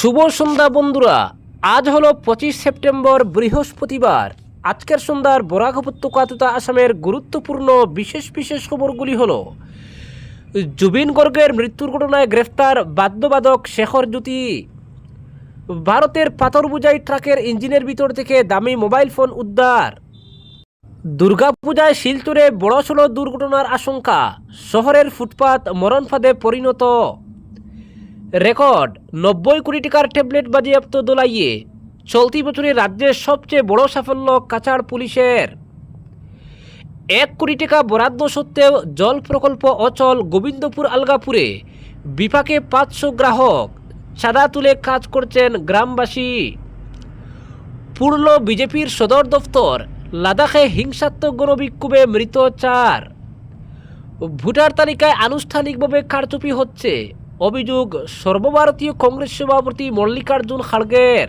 শুভ সন্ধ্যা বন্ধুরা। আজ হলো পঁচিশ সেপ্টেম্বর, বৃহস্পতিবার। আজকের সন্ধ্যার বরাক উপত্যকা তথা আসামের গুরুত্বপূর্ণ বিশেষ বিশেষ খবরগুলি হল, জুবিন গর্গের মৃত্যুর ঘটনায় গ্রেফতার বাদ্যবাদক শেখর জ্যোতি, ভারতের পাথর ট্রাকের ইঞ্জিনের ভিতর থেকে দামি মোবাইল ফোন উদ্ধার দুর্গাপূজায় শিলচরে বড়সড় দুর্ঘটনার আশঙ্কা, শহরের ফুটপাত মরণ ফাঁদে পরিণত। রেকর্ড, নব্বই কোটি টাকার ট্যাবলেট বাজেয়াপ্ত দোলাইয়ে। চলতি বছরে রাজ্যের সবচেয়ে বড় সাফল্য কাছাড় পুলিশের। এক কোটি টাকা বরাদ্দ সত্ত্বেও জল প্রকল্প অচল গোবিন্দপুর আলগাপুরে। বিপাকে পাঁচশো গ্রাহক, সাদা তুলে কাজ করছেন গ্রামবাসী। পূর্ণ বিজেপির সদর দফতর, লাদাখে হিংসাত্মক গণবিক্ষোভে মৃত চার। ভোটার তালিকায় আনুষ্ঠানিকভাবে কারচুপি হচ্ছে। অভিযোগ, সর্বভারতীয় কংগ্রেস সভাপতি মল্লিকার্জুন খাড়গের।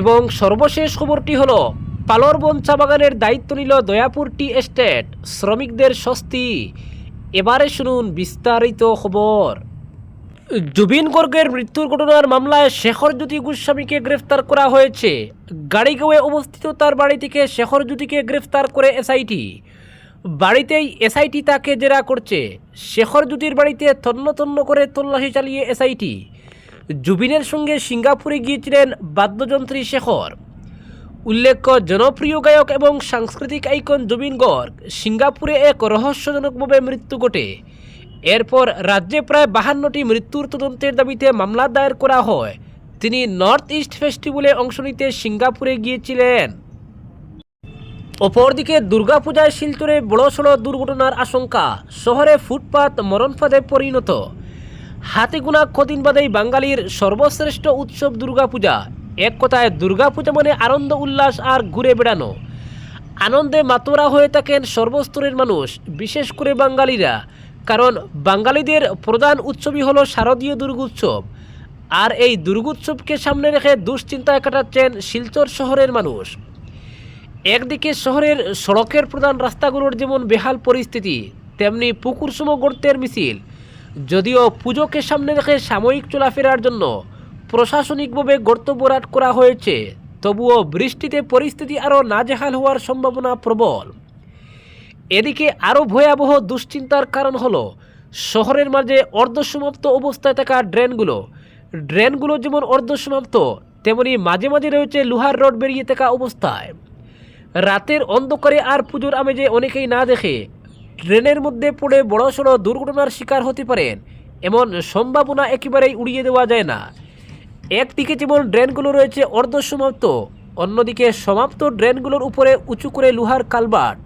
এবং সর্বশেষ খবরটি হল পালরবন চা বাগানের দায়িত্ব নিল দয়াপুর টি এস্টেট, শ্রমিকদের স্বস্তি। এবারে শুনুন বিস্তারিত খবর। জুবিন গর্গের মৃত্যুর ঘটনার মামলায় শেখর জ্যোতি গোস্বামীকে গ্রেফতার করা হয়েছে। গাড়িগাঁওয়ে অবস্থিত তার বাড়ি থেকে শেখর জ্যোতিকে গ্রেফতার করে এসআইটি। বাড়িতেই এসআইটি তাকে জেরা করছে। শেখর জ্যোতির বাড়িতে তন্ন তন্ন করে তল্লাশি চালিয়ে এসআইটি জুবিনের সঙ্গে সিঙ্গাপুরে গিয়েছিলেন বাদ্যযন্ত্রী শেখর। উল্লেখ্য, জনপ্রিয় গায়ক এবং সাংস্কৃতিক আইকন জুবিন গর্গ সিঙ্গাপুরে এক রহস্যজনকভাবে মৃত্যু ঘটে। এরপর রাজ্যে প্রায় বাহান্নটি মৃত্যুর তদন্তের দাবিতে মামলা দায়ের করা হয়। তিনি নর্থ ইস্ট ফেস্টিভ্যালে অংশ নিতে সিঙ্গাপুরে গিয়েছিলেন। অপরদিকে দুর্গাপূজায় শিলচরে বড়সড় দুর্ঘটনার আশঙ্কা। শহরে ফুটপাত মরণফাদে পরিণত। হাতে গোনা কদিন বাদেই বাঙালির সর্বশ্রেষ্ঠ উৎসব দুর্গাপূজা। এক কথায় দুর্গাপূজা মানে আনন্দ, উল্লাস আর ঘুরে বেড়ানো। আনন্দে মাতোরা হয়ে থাকেন সর্বস্তরের মানুষ, বিশেষ করে বাঙালিরা। কারণ বাঙালিদের প্রধান উৎসবই হলো শারদীয় দুর্গোৎসব। আর এই দুর্গোৎসবকে সামনে রেখে দুশ্চিন্তায় কাটাচ্ছেন শিলচর শহরের মানুষ। একদিকে শহরের সড়কের প্রধান রাস্তাগুলোর যেমন বেহাল পরিস্থিতি, তেমনি পুকুরসম গর্তের মিছিল। যদিও পুজোকে সামনে রেখে সাময়িক চলাফেরার জন্য প্রশাসনিকভাবে গর্ত বরাট করা হয়েছে, তবুও বৃষ্টিতে পরিস্থিতি আরও নাজেহাল হওয়ার সম্ভাবনা প্রবল। এদিকে আরও ভয়াবহ দুশ্চিন্তার কারণ হল, শহরের মাঝে অর্ধসমাপ্ত অবস্থায় থাকা ড্রেনগুলো। ড্রেনগুলো যেমন অর্ধসমাপ্ত, তেমনি মাঝে মাঝে রয়েছে লোহার রড বেরিয়ে থাকা অবস্থায়। রাতের অন্ধকারে আর পুজোর আমেজে অনেকেই না দেখে ট্রেনের মধ্যে পড়ে বড়সড় দুর্ঘটনার শিকার হতে পারেন। এমন সম্ভাবনা একেবারেই উড়িয়ে দেওয়া যায় না। একদিকে যেমন ড্রেনগুলো রয়েছে অর্ধসমাপ্ত, অন্যদিকে সমাপ্ত ড্রেনগুলোর উপরে উঁচু করে লোহার কালবাট।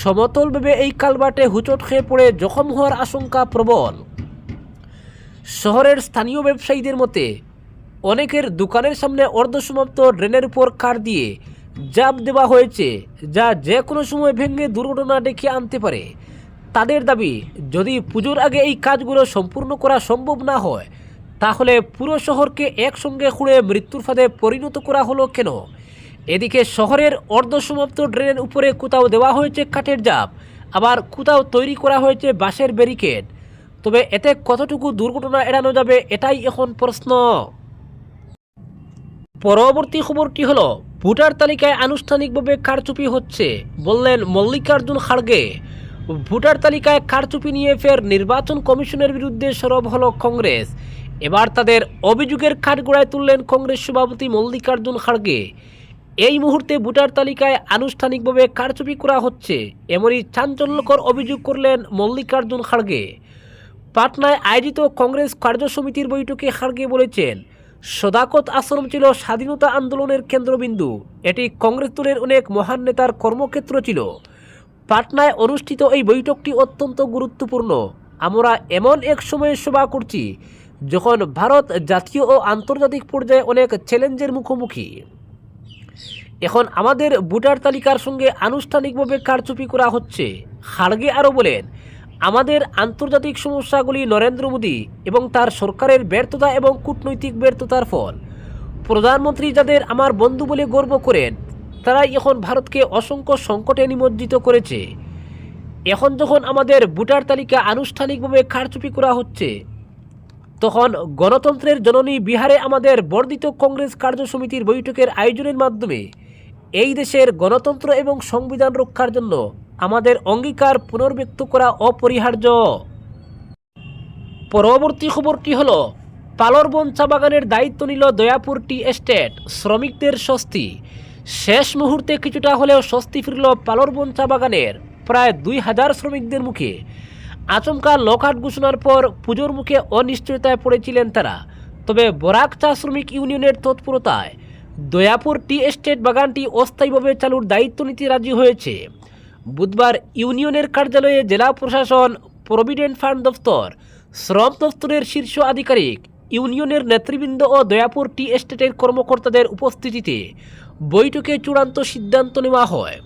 সমতলভাবে এই কালবাটে হুচট খেয়ে পড়ে জখম হওয়ার আশঙ্কা প্রবল। শহরের স্থানীয় ব্যবসায়ীদের মতে, অনেকের দোকানের সামনে অর্ধসমাপ্ত ড্রেনের উপর কার দিয়ে জাপ দেওয়া হয়েছে যা যে কোনো সময় ভেঙে দুর্ঘটনা ডেকে আনতে পারে। তাদের দাবি, যদি পুজোর আগে এই কাজগুলো সম্পূর্ণ করা সম্ভব না হয়, তাহলে পুরো শহরকে একসঙ্গে খুঁড়ে মৃত্যুর ফাঁদে পরিণত করা হলো কেন? এদিকে শহরের অর্ধসমাপ্ত ড্রেনের উপরে কোথাও দেওয়া হয়েছে কাঠের জাপ, আবার কোথাও তৈরি করা হয়েছে বাঁশের ব্যারিকেড। তবে এতে কতটুকু দুর্ঘটনা এড়ানো যাবে এটাই এখন প্রশ্ন। পরবর্তী খবরটি হলো? ভোটার তালিকায় আনুষ্ঠানিকভাবে কারচুপি হচ্ছে, বললেন মল্লিকার্জুন খাড়গে। ভোটার তালিকায় কারচুপি নিয়ে ফের নির্বাচন কমিশনের বিরুদ্ধে সরব হলো কংগ্রেস। এবার তাদের অভিযোগের কাঠগড়ায় তুললেন কংগ্রেস সভাপতি মল্লিকার্জুন খাড়গে। এই মুহূর্তে ভোটার তালিকায় আনুষ্ঠানিকভাবে কারচুপি করা হচ্ছে, এমনই চাঞ্চল্যকর অভিযোগ করলেন মল্লিকার্জুন খাড়গে। পাটনায় আয়োজিত কংগ্রেস কার্য সমিতির বৈঠকে খাড়গে বলেছেন সদাকত আশ্রম ছিল স্বাধীনতা আন্দোলনের কেন্দ্রবিন্দু। এটি কংগ্রেস দলের অনেক মহান নেতার কর্মক্ষেত্র ছিল। পাটনায় অনুষ্ঠিত এই বৈঠকটি অত্যন্ত গুরুত্বপূর্ণ। আমরা এমন এক সময়ে সভা করছি, যখন ভারত জাতীয় ও আন্তর্জাতিক পর্যায়ে অনেক চ্যালেঞ্জের মুখোমুখি। এখন আমাদের ভোটার তালিকার সঙ্গে আনুষ্ঠানিকভাবে কারচুপি করা হচ্ছে, খাড়গে আরও বলেন আমাদের আন্তর্জাতিক সমস্যাগুলি নরেন্দ্র মোদী এবং তার সরকারের ব্যর্থতা এবং কূটনৈতিক ব্যর্থতার ফল। প্রধানমন্ত্রী যাদের আমার বন্ধু বলে গর্ব করেন, তারাই এখন ভারতকে অসংখ্য সংকটে নিমজ্জিত করেছে। এখন যখন আমাদের ভোটার তালিকা আনুষ্ঠানিকভাবে কারচুপি করা হচ্ছে, তখন গণতন্ত্রের জননী বিহারে আমাদের বর্ধিত কংগ্রেস কার্য সমিতির বৈঠকের আয়োজনের মাধ্যমে এই দেশের গণতন্ত্র এবং সংবিধান রক্ষার জন্য আমাদের অঙ্গীকার পুনর্ব্যক্ত করা অপরিহার্য। পরবর্তী খবরটি হল পালরবন চা বাগানের দায়িত্ব নিল দয়াপুর টি এস্টেট। শ্রমিকদের স্বস্তি। শেষ মুহূর্তে কিছুটা হলেও স্বস্তি ফিরল পালরবন চা বাগানের। প্রায় দুই হাজার শ্রমিকদের মুখে। আচমকা লকআউট ঘোষণার পর পুজোর মুখে অনিশ্চয়তায় পড়েছিলেন তারা। তবে বরাক চা শ্রমিক ইউনিয়নের তৎপরতায় দয়াপুর টি এস্টেট বাগানটি অস্থায়ীভাবে চালুর দায়িত্ব নিতে রাজি হয়েছে। বুধবার ইউনিয়নের কার্যালয়ে জেলা প্রশাসন, প্রভিডেন্ট ফান্ড দফতর, শ্রম দফতরের শীর্ষ আধিকারিক, ইউনিয়নের নেতৃবৃন্দ ও দয়াপুর টি এস্টেটের কর্মকর্তাদের উপস্থিতিতে বৈঠকে চূড়ান্ত সিদ্ধান্ত নেওয়া হয়।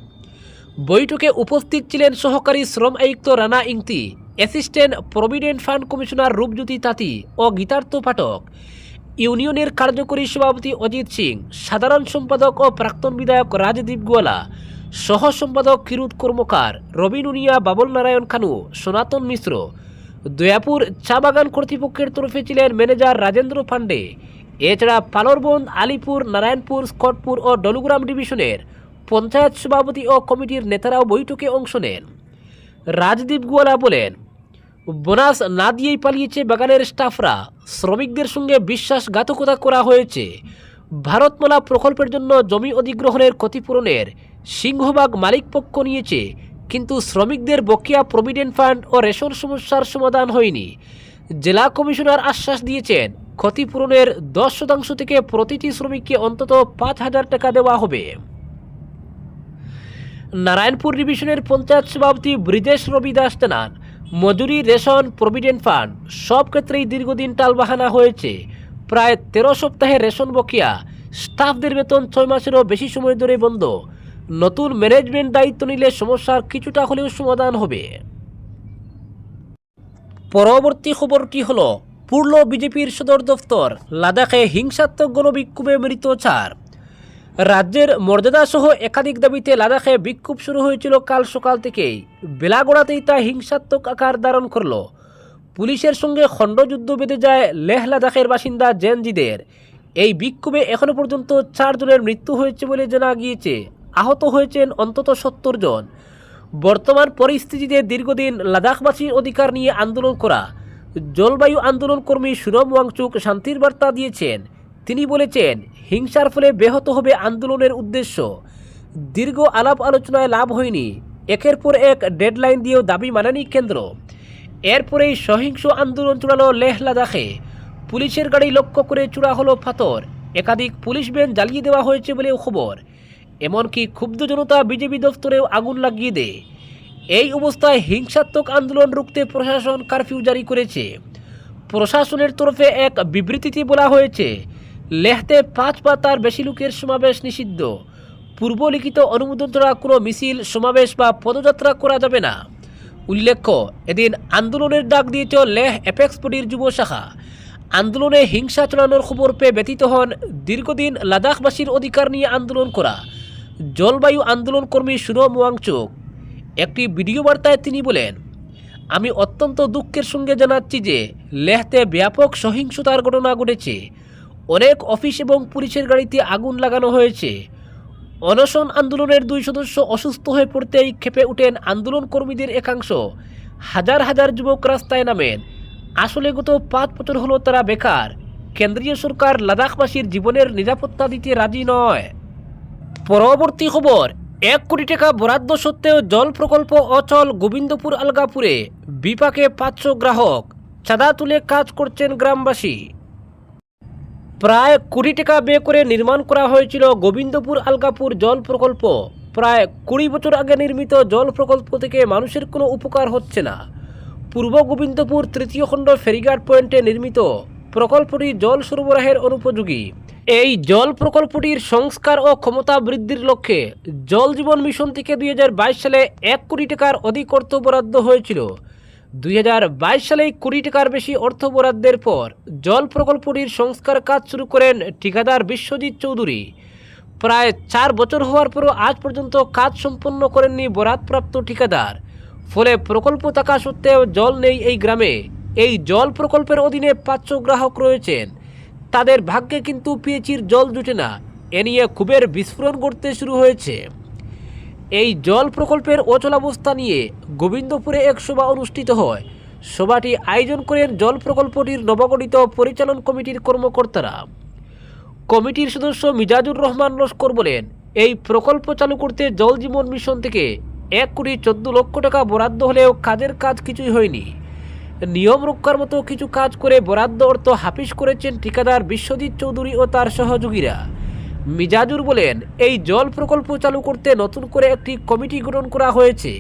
বৈঠকে উপস্থিত ছিলেন সহকারী শ্রম আয়ুক্ত Rana Ingti, assistant provident fund commissioner Rupjyoti তাঁতি ও গীতার্থ পাঠক। ইউনিয়নের কার্যকরী সভাপতি অজিত সিং, সাধারণ সম্পাদক ও প্রাক্তন বিধায়ক রাজদীপ গোয়ালা, সহ সম্পাদক কিরুত কর্মকার রবি নুনিয়া, বাবল নারায়ণ খানু, সনাতন মিশ্র, দয়াপুর চা বাগান কর্তৃপক্ষের তরফে ছিলেন ম্যানেজার রাজেন্দ্র পান্ডে এছাড়া পালরবন্দ আলিপুর, নারায়ণপুর, স্কটপুর ও ডলুগ্রাম ডিভিশনের পঞ্চায়েত সভাপতি ও কমিটির নেতারাও বৈঠকে অংশ নেন। রাজদীপ গোয়ালা বলেন, বোনাস না দিয়েই পালিয়েছে বাগানের স্টাফরা। শ্রমিকদের সঙ্গে বিশ্বাসঘাতকতা করা হয়েছে। ভারতমালা প্রকল্পের জন্য জমি অধিগ্রহণের ক্ষতিপূরণের সিংহভাগ মালিকপক্ষ নিয়েছে, কিন্তু শ্রমিকদের বকেয়া প্রভিডেন্ট ফান্ড ও রেশন সমস্যার সমাধান হয়নি। জেলা কমিশনার আশ্বাস দিয়েছেন, ক্ষতিপূরণের দশ শতাংশ থেকে প্রতিটি শ্রমিককে অন্তত পাঁচ হাজার টাকা দেওয়া হবে। নারায়ণপুর ডিভিশনের পঞ্চায়েত সভাপতি ব্রিজেশ রবি দাস জানান মজুরি, রেশন, প্রভিডেন্ট ফান্ড, সব ক্ষেত্রেই দীর্ঘদিন টালবাহানা হয়েছে। প্রায় তেরো সপ্তাহে রেশন বকেয়া, স্টাফদের বেতন ছয় মাসেরও বেশি সময় ধরে বন্ধ। নতুন ম্যানেজমেন্ট দায়িত্ব নিলে সমস্যার কিছুটা হলেও সমাধান হবে। পরবর্তী খবরটি হল, পূর্ণ বিজেপির সদর দফতর লাদাখে হিংসাত্মক গণবিক্ষোভে মৃত চার রাজ্যের মর্যাদা সহ একাধিক দাবিতে লাদাখে বিক্ষোভ শুরু হয়েছিল কাল সকাল থেকেই। বেলাগোড়াতেই তা হিংসাত্মক আকার ধারণ করল। পুলিশের সঙ্গে খণ্ডযুদ্ধ বেঁধে যায় লেহ লাদাখের বাসিন্দা জেনজিদের। এই বিক্ষোভে এখনও পর্যন্ত চারজনের মৃত্যু হয়েছে বলে জানা গিয়েছে। আহত হয়েছেন অন্তত সত্তর জন। বর্তমান পরিস্থিতিতে দীর্ঘদিন লাদাখবাসীর অধিকার নিয়ে আন্দোলন করা। জলবায়ু আন্দোলন কর্মী সুরম ওয়াংচুক শান্তির বার্তা দিয়েছেন। তিনি বলেছেন, হিংসার ফলে ব্যাহত হবে আন্দোলনের উদ্দেশ্য। দীর্ঘ আলাপ আলোচনায় লাভ হয়নি। একের পর এক ডেডলাইন দিয়েও দাবি মানেনি কেন্দ্র। এরপরেই সহিংস আন্দোলন চূড়ালো লেহ লাদাখে। পুলিশের গাড়ি লক্ষ্য করে চূড়া হলো ফাতর। একাধিক পুলিশ ভ্যান জ্বালিয়ে দেওয়া হয়েছে বলেও খবর। এমনকি ক্ষুব্ধ জনতা বিজেপি দফতরেও আগুন লাগিয়ে দেয়। এই অবস্থায় হিংসাত্মক আন্দোলন রুখতে প্রশাসন কারফিউ জারি করেছে। প্রশাসনের তরফে এক বিবৃতিতে বলা হয়েছে লেহতে পাঁচ বা তার বেশি লোকের সমাবেশ নিষিদ্ধ। পূর্ব লিখিত অনুমোদন ছাড়া কোনো মিছিল, সমাবেশ বা পদযাত্রা করা যাবে না। উল্লেখ্য, এদিন আন্দোলনের ডাক দিয়েছে লেহ অ্যাপেক্স বডির যুব শাখা। আন্দোলনে হিংসা চালানোর খবর পেয়ে ব্যতীত হন দীর্ঘদিন লাদাখবাসীর অধিকার নিয়ে আন্দোলন করা। জলবায়ু আন্দোলন কর্মী সুরম ওয়াংচুক। একটি ভিডিও বার্তায় তিনি বলেন, আমি অত্যন্ত দুঃখের সঙ্গে জানাচ্ছি যে লেহতে ব্যাপক সহিংসতার ঘটনা ঘটেছে। অনেক অফিস এবং পুলিশের গাড়িতে আগুন লাগানো হয়েছে। অনশন আন্দোলনের দুই সদস্য অসুস্থ হয়ে পড়তেই খেপে ওঠেন আন্দোলন কর্মীদের একাংশ। হাজার হাজার যুবক রাস্তায় নামেন। আসলে গত পাঁচ বছর হলো তারা বেকার। কেন্দ্রীয় সরকার লাদাখবাসীর জীবনের নিরাপত্তা দিতে রাজি নয়। পরবর্তী খবর, এক কোটি টাকা বরাদ্দ সত্ত্বেও জল প্রকল্প অচল গোবিন্দপুর আলগাপুরে বিপাকে পাঁচশো গ্রাহক। চাঁদা তুলে কাজ করছেন গ্রামবাসী। প্রায় কুড়ি টাকা ব্যয় করে নির্মাণ করা হয়েছিল গোবিন্দপুর আলগাপুর জল প্রকল্প। প্রায় কুড়ি বছর আগে নির্মিত জল প্রকল্প থেকে মানুষের কোনো উপকার হচ্ছে না। পূর্ব গোবিন্দপুর তৃতীয় খণ্ড ফেরিঘাট পয়েন্টে নির্মিত প্রকল্পটি জল সরবরাহের অনুপযোগী। এই জল প্রকল্পটির সংস্কার ও ক্ষমতা বৃদ্ধির লক্ষ্যে জল জীবন মিশন থেকে দুই হাজার বাইশ সালে এক কোটি টাকার অধিক অর্থ বরাদ্দ হয়েছিল। দু হাজার বাইশ সালে কোটি টাকার বেশি অর্থ বরাদ্দের পর জল প্রকল্পটির সংস্কার কাজ শুরু করেন ঠিকাদার বিশ্বজিৎ চৌধুরী। প্রায় চার বছর হওয়ার পরও আজ পর্যন্ত কাজ সম্পন্ন করেননি বরাদপ্রাপ্ত ঠিকাদার। ফলে প্রকল্প থাকা সত্ত্বেও জল নেই এই গ্রামে। এই জল প্রকল্পের অধীনে পাঁচশো গ্রাহক রয়েছেন। তাদের ভাগ্যে কিন্তু পিএচির জল জুটে না। এ নিয়ে ক্ষোভের বিস্ফোরণ করতে শুরু হয়েছে। এই জল প্রকল্পের অচলাবস্থা নিয়ে গোবিন্দপুরে এক সভা অনুষ্ঠিত হয়। সভাটি আয়োজন করেন জল প্রকল্পটির নবগঠিত পরিচালন কমিটির কর্মকর্তারা। কমিটির সদস্য মিজাজুর রহমান লস্কর বলেন, এই প্রকল্প চালু করতে জল জীবন মিশন থেকে এক কোটি চোদ্দ লক্ষ টাকা বরাদ্দ হলেও কাজের কাজ কিছুই হয়নি। নিয়ম রক্ষার মতো কিছু কাজ করে বরাদ্দ অর্থ হাফিস করেছেন ঠিকাদার বিশ্বজিৎ চৌধুরী ও তার সহযোগীরা। মিজাজুর বলেন, এই জল প্রকল্প চালু করতে নতুন করে একটি কমিটি গঠন করা হয়েছে।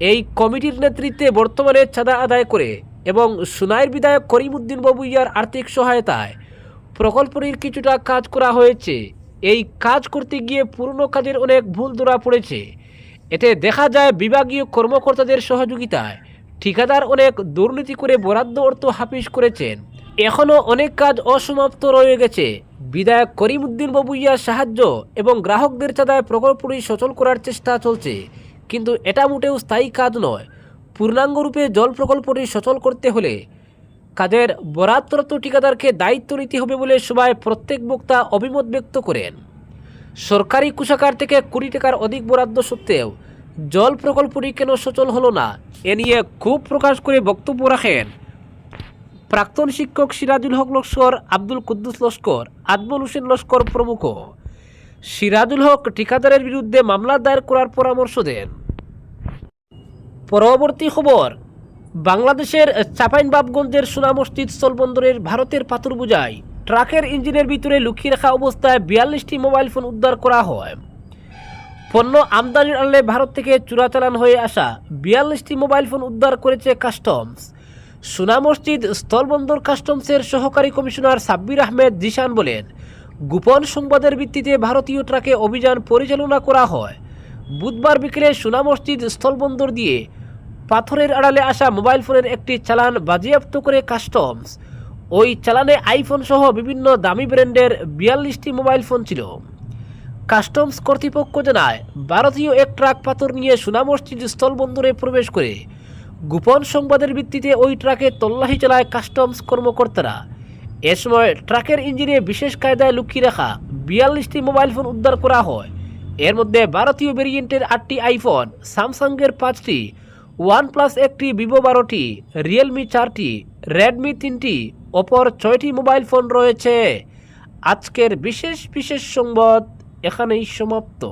এই কমিটির নেতৃত্বে বর্তমানে চাঁদা আদায় করে এবং সুনাইয়ের বিধায়ক করিমুদ্দিন বাবুইয়ার আর্থিক সহায়তায় প্রকল্পটির কিছুটা কাজ করা হয়েছে। এই কাজ করতে গিয়ে পুরনো কাজের অনেক ভুল ধরা পড়েছে। এতে দেখা যায় বিভাগীয় কর্মকর্তাদের সহযোগিতায় ঠিকাদার অনেক দুর্নীতি করে বরাদ্দ অর্থ হাফিস করেছেন। এখনও অনেক কাজ অসমাপ্ত রয়ে গেছে। বিধায়ক করিমুদ্দিন বাবুইয়ার সাহায্য এবং গ্রাহকদের চাঁদায় প্রকল্পটি সচল করার চেষ্টা চলছে। কিন্তু এটা মোটেও স্থায়ী কাজ নয়। পূর্ণাঙ্গরূপে জল প্রকল্পটি সচল করতে হলে কাজের বরাদ্দরত ঠিকাদারকে দায়িত্ব নিতে হবে বলে সবাই প্রত্যেক বক্তা অভিমত ব্যক্ত করেন। সরকারি কোষাগার থেকে কুড়ি টাকার অধিক বরাদ্দ সত্ত্বেও জল প্রকল্পটি কেন সচল হলো না, এ নিয়ে ক্ষোভ প্রকাশ করে বক্তব্য রাখেন প্রাক্তন শিক্ষক সিরাজুল হক লস্কর, আব্দুল কুদ্দুস লস্কর আজমল হোসেন লস্কর প্রমুখ। সিরাজুল হক ঠিকাদারের বিরুদ্ধে মামলা দায়ের করার পরামর্শ দেন। পরবর্তী খবর, বাংলাদেশের চাঁপাইনবাবগঞ্জের সোনা মসজিদ স্থলবন্দরের ভারতের পাথর বোঝাই, ট্রাকের ইঞ্জিনের ভিতরে লুকিয়ে রাখা অবস্থায় বিয়াল্লিশটি মোবাইল ফোন উদ্ধার করা হয়। পণ্য আমদানির আনলে ভারত থেকে চোরাচালান হয়ে আসা বিয়াল্লিশটি মোবাইল ফোন উদ্ধার করেছে কাস্টমস। সোনা মসজিদ স্থলবন্দর কাস্টমসের সহকারী কমিশনার সাব্বির আহমেদ জিশান বলেন, গোপন সংবাদের ভিত্তিতে ভারতীয় ট্রাকে অভিযান পরিচালনা করা হয়। বুধবার বিকেলে সোনা মসজিদ স্থলবন্দর দিয়ে পাথরের আড়ালে আসা মোবাইল ফোনের একটি চালান বাজেয়াপ্ত করে কাস্টমস। ওই চালানে আইফোন সহ বিভিন্ন দামি ব্র্যান্ডের বিয়াল্লিশটি মোবাইল ফোন ছিল। কাস্টমস কর্তৃপক্ষ জানায়, ভারতীয় এক ট্রাক পাথর নিয়ে সোনা মসজিদ স্থলবন্দরে প্রবেশ করে গোপন সংবাদের ভিত্তিতে ওই ট্রাকে তল্লাশি চালায় কাস্টমস কর্মকর্তারা। এ সময় ট্রাকের ইঞ্জিনে বিশেষ কায়দায় লুকিয়ে রাখা বিয়াল্লিশটি মোবাইল ফোন উদ্ধার করা হয়। এর মধ্যে ভারতীয় ভেরিয়েন্টের আটটি আইফোন, স্যামসাংয়ের পাঁচটি, ওয়ানপ্লাস একটি, ভিভো বারোটি, রিয়েলমি চারটি, রেডমি তিনটি অপর ছয়টি মোবাইল ফোন রয়েছে। আজকের বিশেষ বিশেষ সংবাদ এখানেই সমাপ্ত।